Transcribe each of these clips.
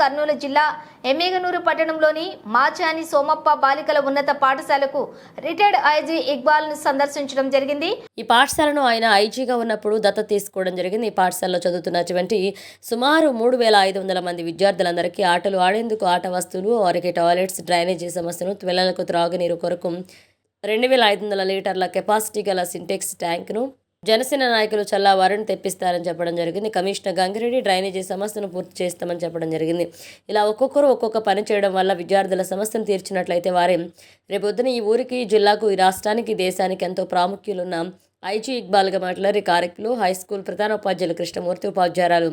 కర్నూలు జిల్లా ఎమ్మిగనూరు పట్టణంలోని మాచాని సోమప్ప బాలికల ఉన్నత పాఠశాలకు రిటైర్డ్ ఐజీ ఇక్బాల్ను సందర్శించడం జరిగింది. ఈ పాఠశాలను ఆయన ఐజీగా ఉన్నప్పుడు దత్తత తీసుకోవడం జరిగింది. ఈ పాఠశాలలో చదువుతున్నటువంటి సుమారు మూడు వేల ఐదు వందల మంది విద్యార్థులందరికీ ఆటలు ఆడేందుకు ఆట వస్తువులు వారికి టాయిలెట్స్ డ్రైనేజీ సమస్యను పిల్లలకు త్రాగునీరు కొరకు రెండు వేల ఐదు వందల లీటర్ల కెపాసిటీ గల సింటెక్స్ ట్యాంక్ను జనసేన నాయకులు చల్లా వరుణ్ తెప్పిస్తారని చెప్పడం జరిగింది. కమిషనర్ గంగిరెడ్డి డ్రైనేజీ సమస్యను పూర్తి చేస్తామని చెప్పడం జరిగింది. ఇలా ఒక్కొక్కరు ఒక్కొక్క పని చేయడం వల్ల విద్యార్థుల సమస్యను తీర్చినట్లయితే వారే రేపొద్దున ఈ ఊరికి జిల్లాకు ఈ రాష్ట్రానికి దేశానికి ఎంతో ప్రాముఖ్యులున్న ఐజీ ఇక్బాల్గా మాట్లాడి కార్యక్రమంలో హై స్కూల్ ప్రధాన ఉపాధ్యాయులు కృష్ణమూర్తి ఉపాధ్యాయురాలు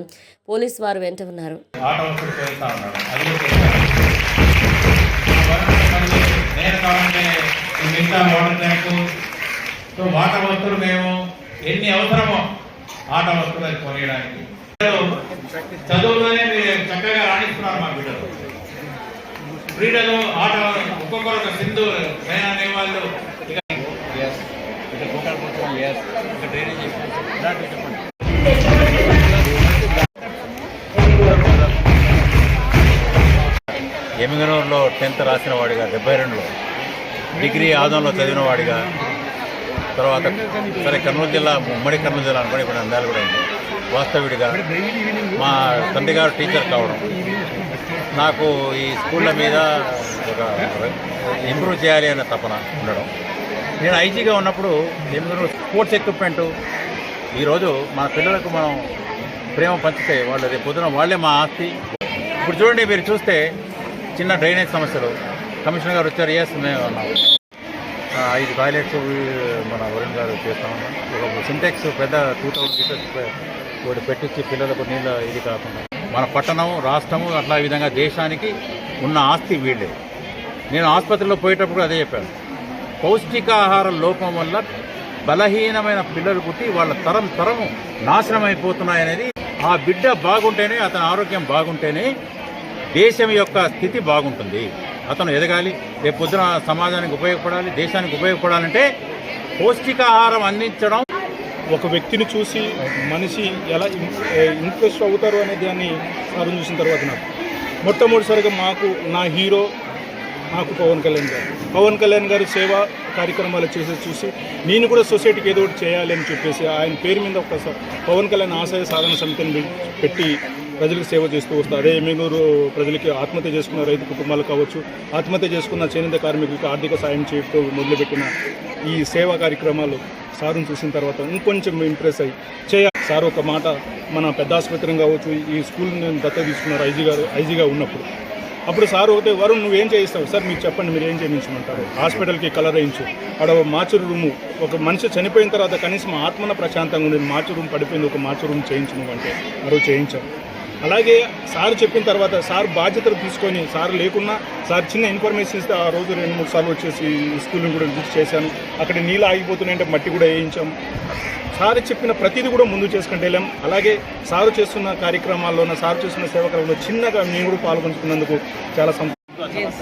పోలీసు వారు వెంట ఉన్నారు. మిగతా వాటర్ వాటర్ వస్తువులు మేము ఎన్ని అవసరమో ఆట వస్తువులు కొనియడానికి. చదువులోనే మీరు చక్కగా రాణిస్తున్నారు మా బిడ్డలు. క్రీడలు ఆట ఒక్కొక్కరు ఒక సింధు మేనా అనేవాళ్ళు. ఇక ఎమిగనూరులో టెన్త్ రాసిన వాడిగా డెబ్బై రెండులో. డిగ్రీ ఆదంలో చదివిన వాడిగా తర్వాత సరే కర్నూలు జిల్లా ఉమ్మడి కర్నూలు జిల్లా అనుకోని ఇప్పుడు అందాలు కూడా ఉంది వాస్తవుడిగా మా తండ్రి గారు టీచర్ కావడం. నాకు ఈ స్కూళ్ళ మీద ఒక ఇంప్రూవ్ చేయాలి అనే తపన ఉండడం. నేను ఐజీగా ఉన్నప్పుడు ఎందుకంటే స్పోర్ట్స్ ఎక్విప్మెంట్. ఈరోజు మన పిల్లలకు మనం ప్రేమ పంచితే వాళ్ళు రేపు పొద్దున వాళ్ళే మా ఆస్తి. ఇప్పుడు చూడండి మీరు చూస్తే చిన్న డ్రైనేజ్ సమస్యలు. కమిషనర్ గారు వచ్చారు ఎస్ మేము ఐదు టాయిలెట్స్ మన వరుణ్ గారు చేస్తామన్నా ఒక సింటెక్స్ పెద్ద టూ థౌసండ్ లీటర్స్ ఒకటి పెట్టించి పిల్లలకు నీళ్ళ ఇది కాకుండా. మన పట్టణం రాష్ట్రము అట్లా విధంగా దేశానికి ఉన్న ఆస్తి వీళ్ళే. నేను ఆసుపత్రిలో పోయేటప్పుడు అదే చెప్పాను. పౌష్టికాహార లోపం వల్ల బలహీనమైన పిల్లలు పుట్టి వాళ్ళ తరం తరము నాశనం అయిపోతున్నాయనేది ఆ బిడ్డ బాగుంటేనే అతని ఆరోగ్యం బాగుంటేనే దేశం యొక్క స్థితి బాగుంటుంది. అతను ఎదగాలి రేపు పొద్దున సమాజానికి ఉపయోగపడాలి దేశానికి ఉపయోగపడాలంటే పౌష్టికాహారం అందించడం. ఒక వ్యక్తిని చూసి మనిషి ఎలా ఇంట్రెస్ట్ అవుతారు అనే దాన్ని సార్ చూసిన తర్వాత నాకు. మొట్టమొదటిసారిగా మాకు నా హీరో నాకు పవన్ కళ్యాణ్ గారు. పవన్ కళ్యాణ్ గారు సేవా కార్యక్రమాలు చేసేది చూసి నేను కూడా సొసైటీకి ఏదో ఒకటి చేయాలి అని చెప్పేసి ఆయన పేరు మీద ఒక పవన్ కళ్యాణ్ ఆశయ సాధన సమితిని పెట్టి ప్రజలకు సేవ చేస్తూ వస్తారు. అదే ఎమ్మెనూరు ప్రజలకి ఆత్మహత్య చేసుకున్న రైతు కుటుంబాలు కావచ్చు ఆత్మహత్య చేసుకున్న చేనేత కార్మికులకు ఆర్థిక సాయం చేస్తూ మొదలుపెట్టిన ఈ సేవా కార్యక్రమాలు సారును చూసిన తర్వాత ఇంకొంచెం ఇంప్రెస్ అయ్యి చేయ సార్ ఒక మాట మన పెద్ద ఆసుపత్రి కావచ్చు ఈ స్కూల్ నేను దత్త తీసుకున్నారు ఐజీ గారు ఐజీగా ఉన్నప్పుడు. అప్పుడు సార్ ఒకటే వరుణ్ నువ్వేం చేయిస్తావు? సార్ మీరు చెప్పండి మీరు ఏం చేయించమంటారు? హాస్పిటల్కి కలర్ వేయించు అక్కడ మార్చు రూము. ఒక మనిషి చనిపోయిన తర్వాత కనీసం ఆత్మన ప్రశాంతంగా ఉండేది మార్చు రూమ్ పడిపోయింది ఒక మార్చు రూమ్ చేయించు నువ్వంటే. మరో చేయించాం అలాగే సార్ చెప్పిన తర్వాత సార్ బాధ్యతలు తీసుకొని సార్ లేకున్నా సార్ చిన్న ఇన్ఫర్మేషన్ ఇస్తే ఆ రోజు రెండు మూడు సార్లు వచ్చేసి స్కూల్ని కూడా విజిట్ చేశాను. అక్కడ నీళ్ళు ఆగిపోతున్నాయంటే మట్టి కూడా వేయించాం. సార్ చెప్పిన ప్రతిదీ కూడా ముందు చేసుకుంటూ వెళ్ళాం. అలాగే సారు చేస్తున్న కార్యక్రమాల్లోన సార్ చేస్తున్న సేవా చిన్నగా మేము కూడా పాల్గొంటున్నందుకు చాలా సంతోషం.